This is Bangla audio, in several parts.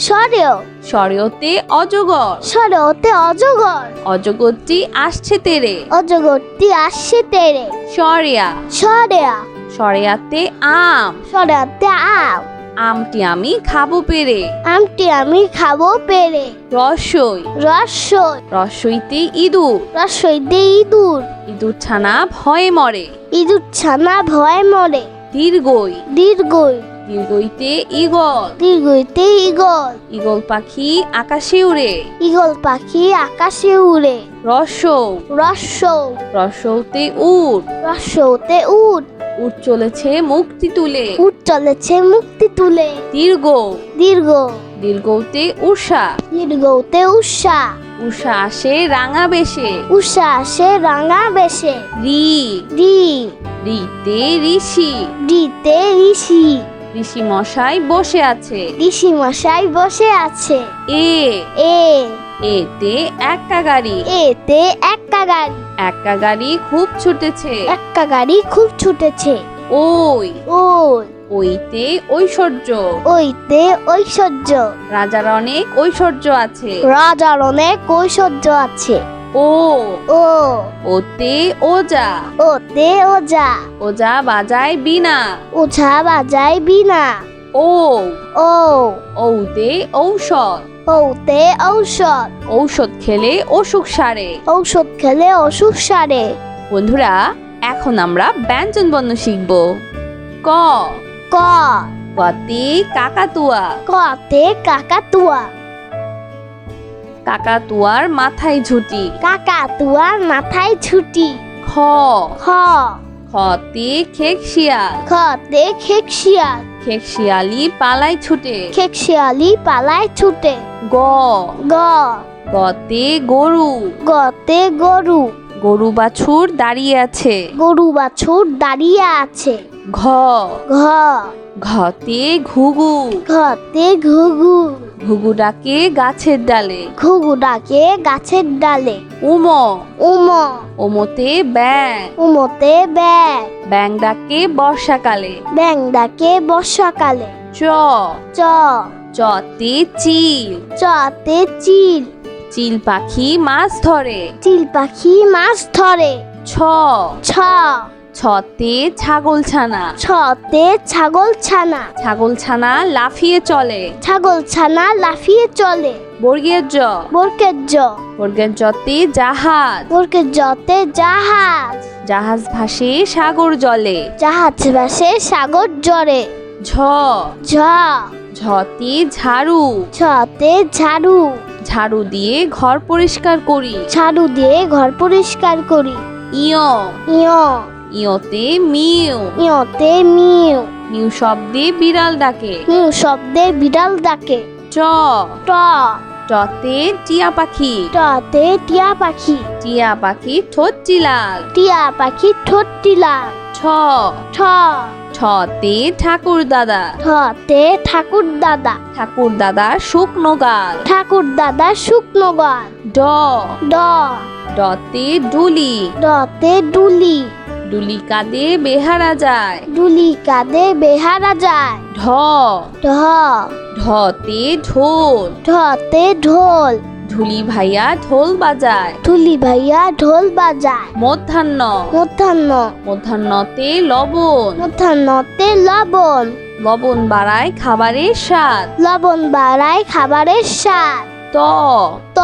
সরেও। স্বরীয়তে অজগর। সরেওতে অজগর। অজগরটি আসছে তেরে। অজগরটি আসছে তেরে। সরিয়া। সরেয়া। সরিয়াতে আম। সরেয়াতে আম। আমটি আমি খাব পেরে। আমটি আমি খাব পেরে। রসই। রসই। রসইতে ইঁদুর। রসই দিয়ে ইঁদুর। ইঁদুর ছানা ভয়ে মরে। ইঁদুর ছানা ভয় মরে। দীর্ঘই। দীর্ঘই। দীর্ঘইতে ইগল দীর্ঘইতে ইগল ইগল পাখি আকাশে উড়ে। ইগল পাখি আকাশে উড়ে। রসৌ রসৌ রসৌতে উট রসৌতে উঠ উট চলেছে মুক্তি তুলে। উঠ চলেছে মুক্তি তুলে। দীর্ঘ। দীর্ঘ। দীর্ঘতে উষা দীর্ঘতে উষা উষা আসে রাঙা বেশে। উষা আসে রাঙা বেশে। রি। রি। রিতে ঋষি। ডিতে ঋষি। ঋষি মশাই বসে আছে। ঋষি মশাই বসে আছে। এ। এ। এতে একটা গাড়ি। এতে একটা গাড়ি। একটা গাড়ি খুব ছুটেছে। একটা গাড়ি খুব ছুটেছে। ওই। ওই। ওইতে ঐশ্বর্য। ওইতে ঐশ্বর্য। রাজার অনেক ঐশ্বর্য আছে। রাজার অনেক ঐশ্বর্য আছে। ও। ও। ওতে ওজা। ওতে ওজা। ওজা বাজায় বিনা। ওঝা বাজায় বিনা। ও। ও। ঔতে ঔষধ। ওতে ঔষধ। ঔষধ খেলে অসুখ সারে। ঔষধ খেলে অসুখ সারে। বন্ধুরা এখন আমরা ব্যঞ্জন বর্ণ শিখব। ক। ক। কতে কাকাতুয়া। কতে কাকাতুয়া। কাকাতুয়ার মাথায় ঝুটি। কাকাতুয়ার মাথায় ছুটি খ। খ। খতে খেকশিয়াল খতে খেকশিয়াল খেকশিয়ালি পালায় ছুটে। খেকশিয়ালি পালায় ছুটে। গ। গ। গতে গরু। গতে গরু। গরু বাছুর দাঁড়িয়ে আছে। গরু বাছুর দাঁড়িয়ে আছে। ঘ। ঘ। ঘতে ঘুঘু। ঘতে ঘুঘু। ঘুঘু ডাকে গাছের ডালে। ঘুঘু ডাকে গাছের ডালে। উম। উম। ওমতে ব্যাং উমতে ব্যাগ ব্যাং ডাকে বর্ষাকালে। ব্যাং ডাকে বর্ষাকালে। চ। চ। চতে চিল। চতে চিল। চিল পাখি মাছ ধরে। চিল পাখি মাছ ধরে। ছ। ছ। ছতে ছাগল ছানা ছতে ছাগল ছানা ছাগল ছানা লাফিয়ে চলে। ছাগল ছানা লাফিয়ে চলে। বর্গের জ। বরকের জ। বর্গের জতে জাহাজ। বরকের জতে জাহাজ। জাহাজ ভাসে সাগর জলে। জাহাজ ভাসে সাগর জরে ঝ। ঝ। ঝতে ঝাড়ু। ছতে ঝাড়ু। ঝাড়ু দিয়ে ঘর পরিষ্কার করি। ঝাড়ু দিয়ে ঘর পরিষ্কার করি। ইয়। ইয়। ইয়তে মিউ। ইয়তে মিউ। মিউ শব্দে বিড়াল ডাকে। মিউ শব্দে বিড়াল ডাকে। চ ট। টতে টিয়া পাখি। টতে টিয়া পাখি। টিয়া পাখি ঠোঁট চিলাল টিয়া পাখি ঠোঁটটি লাল ছ ঠ। ছতে ঠাকুর দাদা। ঠতে ঠাকুর দাদা। ঠাকুর দাদা শুকনো গাল। ঠাকুর দাদা শুকনো গান ড। ড। ডতে ডুলি। ডতে ডুলি। ডুলি কাঁদে বেহারা যায়। ডুলি কাঁদে বেহারা যায়। ঢ। ঢ। ঢতে ঢোল। ঢতে ঢোল। ঢুলি ভাইয়া ঢোল বাজায়। ঢুলি ভাইয়া ঢোল বাজায়। মধ্যাহ্ন। মধ্যাহ্ন। মধ্যাহ্নতে লবণ। মধ্যাহ্নতে লবণ। লবণ বাড়ায় খাবারের স্বাদ। লবণ বাড়ায় খাবারের স্বাদ। ত। ত।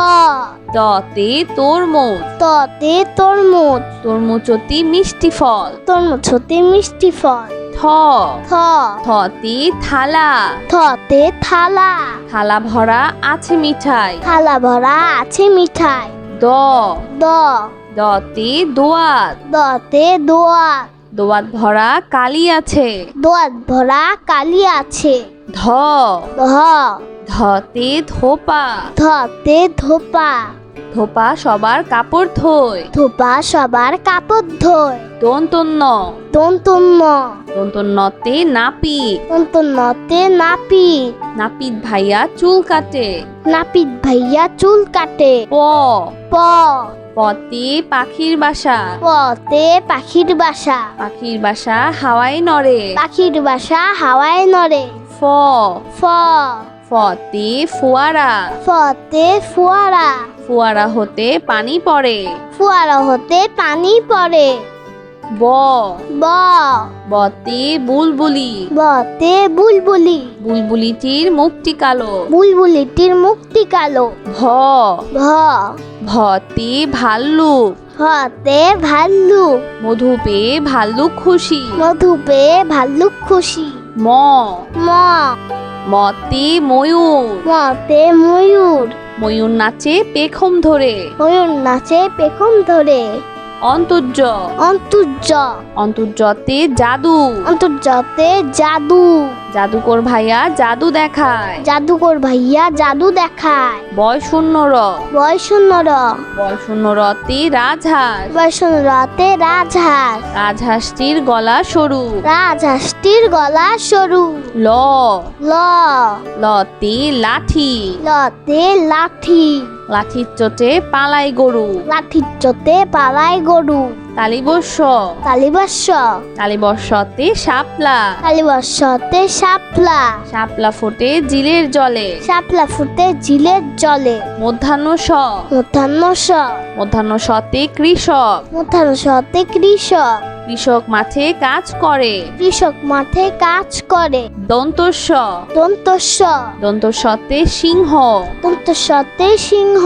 ততে তরমুজ ততে তরমুজ তরমুজতি মিষ্টি ফল। তরমুজ হতে মিষ্টি ফল। থ। থ। থতে থালা। থতে থালা। থালা ভরা আছে মিঠাই। থালা ভরা আছে মিঠাই। দ। দ। দতে দোয়াত দতে দোয়াত দোয়াত ভরা কালি আছে। দোয়াত ভরা কালি আছে। ধ। ধ। ধতে ধোপা। ধতে ধোপা। ধোপা সবার কাপড় ধোয়। ধোপা সবার কাপড় ধোয়। দন্তন্য। দন্তন্য। দন্তন্যতে নাপিত। দন্তন্যতে নাপি নাপিত ভাইয়া চুল কাটে। নাপিত ভাইয়া চুল কাটে। প। প। পতে পাখির বাসা। পতে পাখির বাসা। পাখির বাসা হাওয়ায় নড়ে। পাখির বাসা হাওয়ায় নড়ে। ফ। ফ। ফতে ফোয়ারা। ফতে ফোয়ারা। ফোয়ারা হতে পানি পড়ে। ফোয়ারা হতে পানি পড়ে। ব। ব। বতে বুলবুলি। বতে বুলবুলি। বুলবুলিটির মুখটি কালো। বুলবুলিটির মুক্তি কালো। ভ। ভ। ভতে ভাল্লুক। হতে ভাল্লুক। মধু পেয়ে ভাল্লুক খুশি। মধু পেয়ে ভাল্লুক খুশি। ম। ম। মতে ময়ূর। মতে ময়ূর। ময়ূর নাচে পেখম ধরে। ময়ূর নাচে পেখম ধরে। অন্তর্য। অন্তর্য। অন্তর্যতে জাদু। অন্তর্জাতে জাদু। জাদুকর ভাইয়া জাদু দেখায়। জাদুকর ভাইয়া জাদু দেখায়। বয় শূন্য র বয়সন্নর। বয় শূন্য রতে রাজহাঁস। বয়সন্নরাতে রাজহাঁস। রাজহাঁসটির গলা সরু। রাজহাঁসটির গলা সরু। ল। ল। লতে লাঠি। লতে লাঠি। লাঠির চোটে পালাই গরু। লাঠির চোতে পালায় গরু। তালিবর্ষ কালিবর্ষ তালিবর্ষতে শাপলা। কালিবর্ষতে শাপলা। শাপলা ফোটে জিলের জলে। শাপলা ফুটে জিলের জলে। মধ্যাহ্ন স মধ্যাহ্ন স মধ্যাহ্ন সতে কৃষক। মধ্যাহ্ন সতে কৃষক। কৃষক মাঠে কাজ করে। কৃষক মাঠে কাজ করে। দন্তস্ব। দন্তস্ব। দন্তস্বতে সিংহ। দন্তস্বতে সিংহ।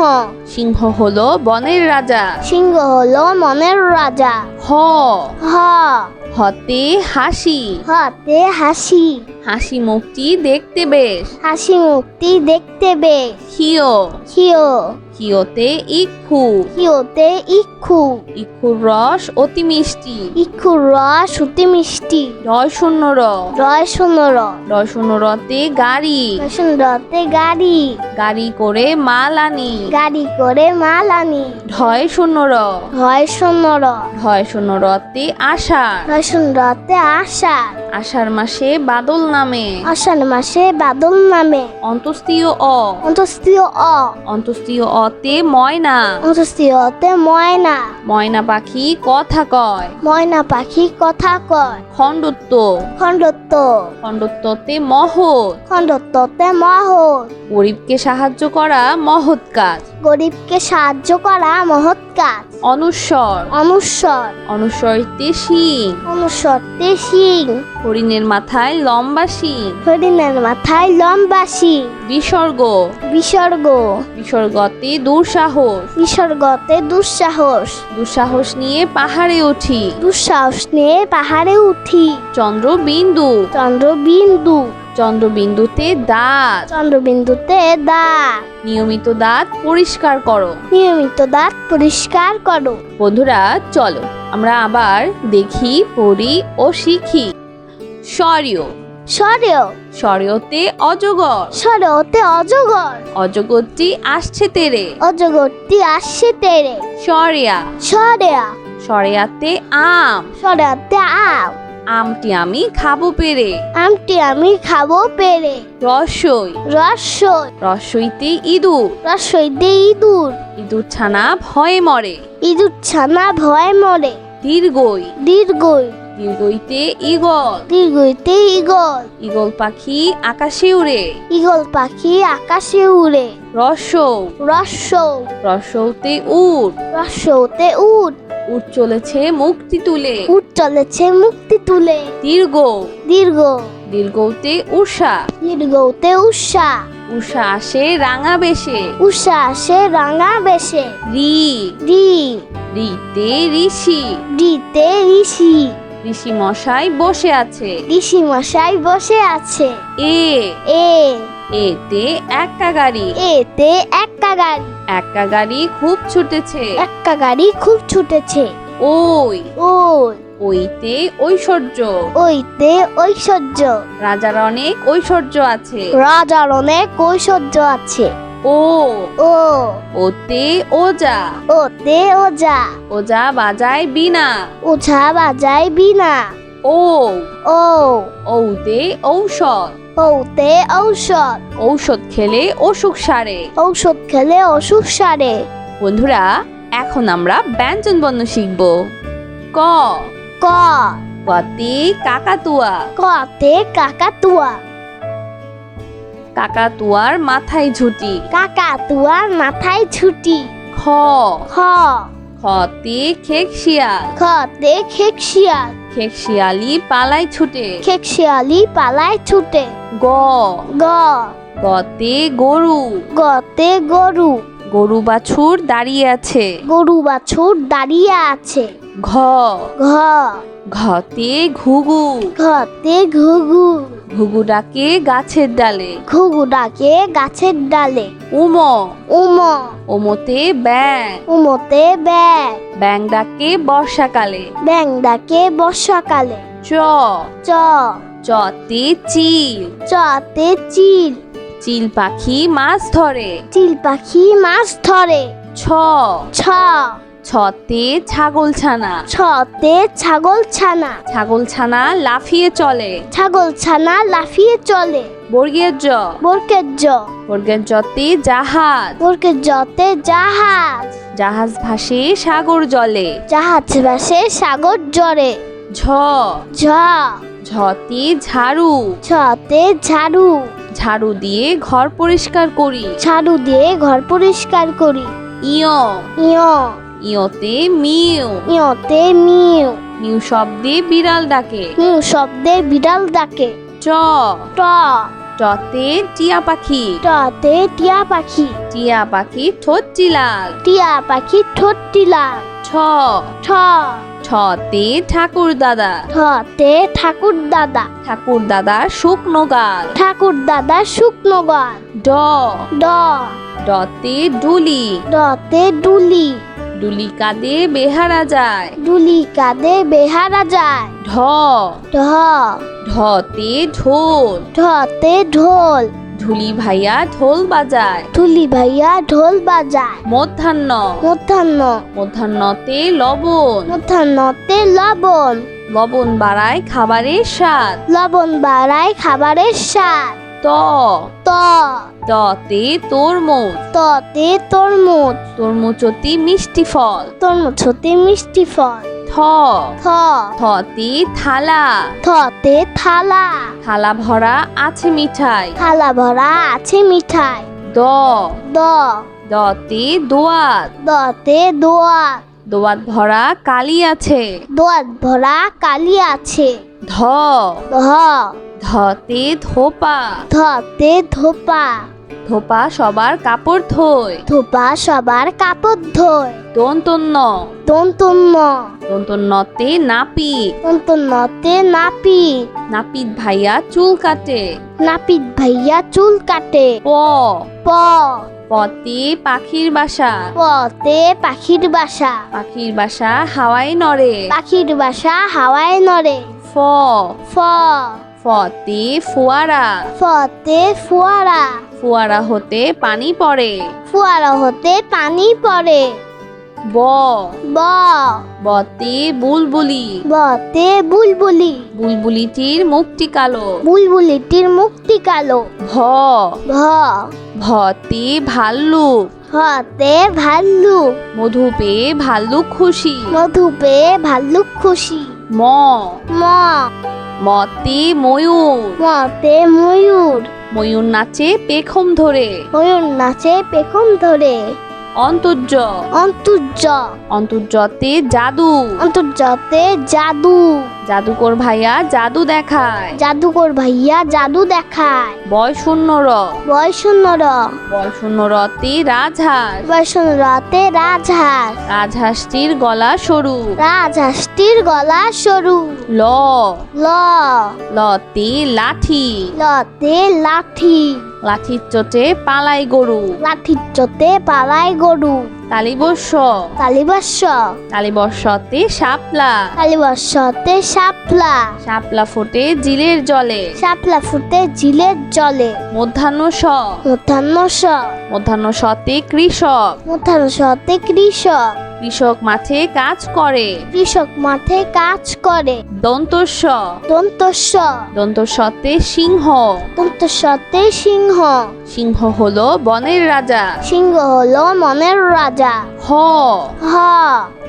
সিংহ হলো বনের রাজা। সিংহ হলো মনের রাজা। হ। হ। হতে হাসি। হাতে হাসি। হাসি মুখটি দেখতে বেশ। হাসি মুক্তি দেখতে বেশ। হিও হিও হিওতে ইক্ষু। হিওতে ইক্ষু। ইক্ষুর রস অতি মিষ্টি। ইক্ষুর রস অতি মিষ্টি। রয় শূন্য র। রয় সুন্দর রয় শূন্য রতে গাড়ি। সুন্দরতে গাড়ি। গাড়ি করে মাল আনি। গাড়ি করে মাল আনি। ঢয় শূন্য র। হয় সুন্দর ঢয় শূন্য রতে আষাঢ়। হয় সুন্দরতে আশা আষাঢ়। মাসে বাদল নামে। আষাঢ় মাসে বাদল নামে। অন্তস্তীয় অ। অন্তস্তীয় অ। অন্তস্তীয় অতে ময়না। অতে ময়না। ময়না পাখি কথা কয়। ময়না পাখি কথা কয়। খণ্ডত্ব। খণ্ডত্ব। খণ্ডত্বতে মহৎ। খণ্ডত্বতে মহৎ। গরিবকে সাহায্য করা মহৎ কাজ। গরিবকে সাহায্য করা মহৎ কাজ। অনুস্বর অনুস্বর অনুস্বরিতে শিং। অনুস্বরতে সিং হরিণের মাথায় লম্বা শিং। হরিণের মাথায় লম্বা সিং বিসর্গ। বিসর্গ। বিসর্গতে দুঃসাহস। বিসর্গতে দুঃসাহস। দুঃসাহস নিয়ে পাহাড়ে উঠি। দুঃসাহস নিয়ে পাহাড়ে উঠি। চন্দ্রবিন্দু। চন্দ্রবিন্দু। চন্দ্রবিন্দুতে দাঁত। চন্দ্রবিন্দুতে দাঁত। নিয়মিত দাঁত পরিষ্কার করো। নিয়মিত দাঁত পরিষ্কার করো। বন্ধুরা চলো আমরা আবার দেখি পড়ি ও শিখি। স্বরীয়। সরেও স্বরীয়তে অজগর। সরেওতে অজগর। অজগরটি আসছে তেরে। অজগরটি আসছে তেরে। সরেয়া। সরেয়া। সরেয়াতে আম। সরেয়াতে আম। আমটি আমি খাব পেরে। আমটি আমি খাব পেরে। রসই। রসই। রসইতে ইঁদুর। রসই দিয়ে ইঁদুর। ইঁদুর ছানা ভয়ে মরে। ইঁদুর ছানা ভয় মরে। দীর্ঘই। দীর্ঘই। দীর্ঘইতে ইগল দীর্ঘইতে ইগল ইগল পাখি আকাশে উড়ে। ইগল পাখি আকাশে উড়ে। রসৌ রসৌ রসৌতে উট রসৌতে উঠ উট চলেছে মুক্তি তুলে। উঠ চলেছে মুক্তি তুলে। দীর্ঘ। দীর্ঘ। দীর্ঘতে উষা দীর্ঘতে উষা উষা আসে রাঙা বেশে উষা আসে রাঙা বেশে রি। রি। রিতে ঋষি। ডিতে ঋষি। ঋষি মশাই বসে আছে। ঋষি মশাই বসে আছে। এ। এ। এতে একটা গাড়ি। এতে একটা গাড়ি। একটা গাড়ি খুব ছুটেছে। একটা গাড়ি খুব ছুটেছে। ওই। ওই। ওইতে ঐশ্বর্য। ওইতে ঐশ্বর্য। রাজার অনেক ঐশ্বর্য আছে। রাজার অনেক ঐশ্বর্য আছে। ও। ও। ওতে ওজা। ওতে ওজা। ওজা বাজায় বিনা। ওঝা বাজায় বিনা। ও। ও। ঔতে ঔষধ। ওতে ঔষধ। ঔষধ খেলে অসুখ সারে। ঔষধ খেলে অসুখ সারে। বন্ধুরা এখন আমরা ব্যঞ্জন বর্ণ শিখব। ক। ক। কতে কাকাতুয়া। কতে কাকাতুয়া। কাকাতুয়ার মাথায় ঝুটি। কাকাতুয়ার মাথায় ছুটি খ। খ। খতে খেকশিয়াল। খতে খেকশিয়াল। খেকশিয়ালি পালায় ছুটে। খেকশিয়ালি পালায় ছুটে। গ। গ। গতে গরু। গতে গরু। গরু বাছুর দাঁড়িয়ে আছে। গরু বাছুর দাঁড়িয়ে আছে। ঘ। ঘ। ঘতে ঘুঘু। ঘতে ঘুঘু। ঘুঘু ডাকে গাছের ডালে। ঘুঘু ডাকে গাছের ডালে। উম। উম। ওমতে ব্যাং উমতে ব্যাগ ব্যাং ডাকে বর্ষাকালে। ব্যাং ডাকে বর্ষাকালে। চ। চ। চতে চিল। চতে চিল। চিল পাখি মাছ ধরে। চিল পাখি মাছ ধরে। ছ। ছ। ছতে ছাগল ছানা ছতে ছাগল ছানা ছাগল ছানা লাফিয়ে চলে। ছাগল ছানা লাফিয়ে চলে। বর্গের জ। বরকের জ। বর্গের জতে জাহাজ। বরকের জতে জাহাজ। জাহাজ ভাসে সাগর জলে। জাহাজ ভাসে সাগর জলে। ঝ। ঝ। ঝতে ঝাড়ু। ছতে ঝাড়ু। ঝাড়ু দিয়ে ঘর পরিষ্কার করি। ঝাড়ু দিয়ে ঘর পরিষ্কার করি। ইয়। ইয়। ইয়তে মিউ ইয়তে মিউ মিউ শব্দে বিড়াল ডাকে। মিউ শব্দে বিড়াল ডাকে। চ। ট। টতে টিয়া পাখি। টতে টিয়া পাখি। টিয়া পাখি ঠোঁট চিলাল টিয়া পাখি ঠোঁটটি লাল। ছ ঠ। ছতে ঠাকুর দাদা। ঠতে ঠাকুর দাদা। ঠাকুর দাদা শুকনো গাল। ঠাকুর দাদা শুকনো গান ড। ড। ডতে ডুলি। ডতে ডুলি। ডুলি কাঁদে বেহারা যায়। ডুলি কাঁদে বেহারা যায়। ঢ। ঢ। ঢতে ঢোল। ঢতে ঢোল। ঢুলি ভাইয়া ঢোল বাজায়। ঢুলি ভাইয়া ঢোল বাজায়। মধ্যাহ্ন। মধ্যাহ্ন। মধ্যাহ্নতে লবণ। মধ্যাহ্নতে লবণ। লবণ বাড়ায় খাবারের স্বাদ। লবণ বাড়ায় খাবারের স্বাদ। ত। ত। ততে তরমুজ। ততে তরমুজ। তরমুজতি মিষ্টি ফল। তরমুজ হতে মিষ্টি ফল। থ। থ। থতে থালা। থতে থালা। থালা ভরা আছে মিঠাই। থালা ভরা আছে মিঠাই। দ। দ। দতে দোয়াত। দতে দোয়াত। দোয়াত ভরা কালি আছে। দোয়াত ভরা কালি আছে। ধ। ধ। ধতে ধোপা। ধতে ধোপা। ধোপা সবার কাপড় ধোয়। ধোপা সবার কাপড় ধোয়। দন্তন্য দন্তন্য দন্তন্যতে নাপিত। দন্তন্যতে নাপিত। নাপিত ভাইয়া চুল কাটে। নাপিত ভাইয়া চুল কাটে। প। প। পতে পাখির বাসা। পতে পাখির বাসা। পাখির বাসা হাওয়ায় নড়ে। পাখির বাসা হাওয়ায় নড়ে। ফ। ফ। ফতে ফোয়ারা। ফতে ফোয়ারা। ফোয়ারা হতে পানি পড়ে। ফোয়ারা হতে পানি পড়ে। ব। ব। বতে বুলবুলি। বতে বুলবুলি। বুলবুলিটির মুখটি কালো। বুলবুলিটির মুক্তি কালো। ভ। ভ। ভতে ভাল্লুক। হতে ভাল্লুক। মধু পেয়ে ভাল্লুক খুশি। মধু পেয়ে ভাল্লুক খুশি। ম। ম। মতে ময়ূর। মতে ময়ূর। ময়ূর নাচে পেখম ধরে। ময়ূর নাচে পেখম ধরে। অন্তর্য। অন্তর্য। অন্তর্যতে জাদু। অন্তর্জাতে জাদু। জাদুকর ভাইয়া জাদু দেখায়। জাদুকর ভাইয়া জাদু দেখায়। বয় শূন্য র বয়সুন্নর। বয় শূন্য রতে রাজহাঁস। বয়সুন্নরতে রাজহাঁস। রাজহাঁসটির গলা সরু। রাজহাঁসটির গলা সরু। ল। ল। লতে লাঠি। লতে লাঠি। লাঠির চোটে পালাই গরু। লাঠির চোতে পালায় গরু। তালিবস্য তালিবস্য তালিবস্যতে শাপলা। তালিবস্যতে শাপলা। শাপলা ফোটে জিলের জলে। শাপলা ফুটে জিলের জলে। মধ্যাহ্ন স মধ্যাহ্ন স মধ্যাহ্ন সতে কৃষক। মধ্যাহ্ন সতে কৃষক। কৃষক মাঠে কাজ করে। কৃষক মাঠে কাজ করে। দন্তস্ব। দন্তস্য দন্তস্বতে সিংহ। দন্তস্যতে সিংহ। সিংহ হলো বনের রাজা। সিংহ হলো মনের রাজা। হ। হ।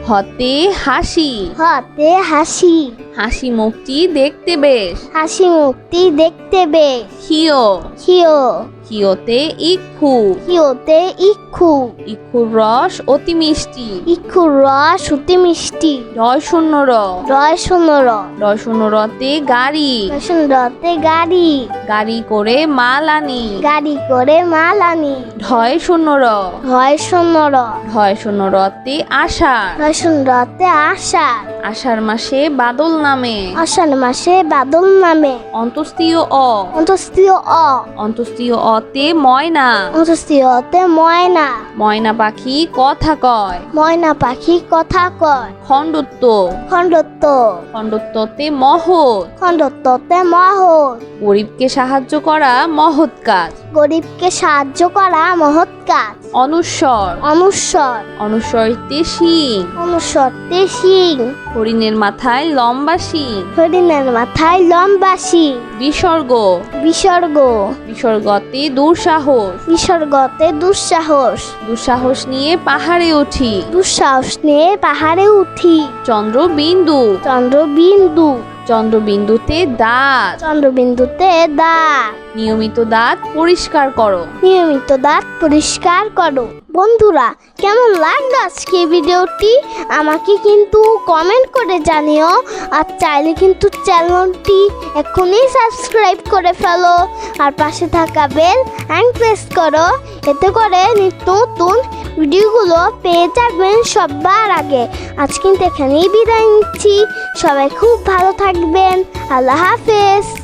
হতে হাসি। হাতে হাসি। হাসি মুখটি দেখতে বেশ। হাসি মুক্তি দেখতে বেশ। হিও হিও হিওতে ইক্ষু। হিওতে ইক্ষু। ইক্ষুর রস অতি মিষ্টি। ইক্ষুর রস অতি মিষ্টি। রয় শূন্য র। রয় সুন্দর রয় শূন্য রতে গাড়ি। সুন্দরতে গাড়ি। গাড়ি করে মাল আনি। গাড়ি করে মাল আনি। ঢয় শূন্য র। হয় সুন্দর ঢয় শূন্য রতে আষাঢ় হয় সুন্দরতে আষাঢ় আষাঢ় মাসে বাদল নামে। আষাঢ় মাসে বাদল নামে। অন্তস্তীয় অ। অন্তস্তীয় অ। অন্তস্তীয় অতে ময়না। অন্তস্তীয়তে ময়না। ময়না পাখি কথা কয়। ময়না পাখি কথা কয়। খণ্ডত্ব। খণ্ডত্ব। খণ্ডত্বতে মহৎ। খণ্ডত্বতে মহৎ। গরিবকে সাহায্য করা মহৎ কাজ। গরিবকে সাহায্য করা মহৎ কাজ। অনুস্বর অনুস্বর অনুস্বরতে শিং। অনুস্বরতে সিং হরিণের মাথায় লম্বা শিং। হরিণের মাথায় লম্বা সিং বিসর্গ। বিসর্গ। বিসর্গতে দুঃসাহস। বিসর্গতে দুঃসাহস। দুঃসাহস নিয়ে পাহাড়ে উঠি। দুঃসাহস নিয়ে পাহাড়ে উঠি। চন্দ্রবিন্দু। চন্দ্রবিন্দু। চন্দ্রবিন্দুতে দাঁত চন্দ্রবিন্দুতে দাঁত নিয়মিত দাঁত পরিষ্কার করো। নিয়মিত দাঁত পরিষ্কার করো। বন্ধুরা, কেমন লাগল আজকে ভিডিওটি? আমাকে কিন্তু কমেন্ট করে জানিও। আর চাইলে কিন্তু চ্যানেলটি এখনই সাবস্ক্রাইব করে ফেলো। আর পাশে থাকা বেল অ্যান্ড প্রেস করো। এতে করে নিত্য নতুন ভিডিওগুলো পেয়ে যাবেন সবার আগে। আজ কিন্তু এখানেই বিদায় নিচ্ছি। সবাই খুব ভালো থাকবেন। আল্লাহ হাফেজ।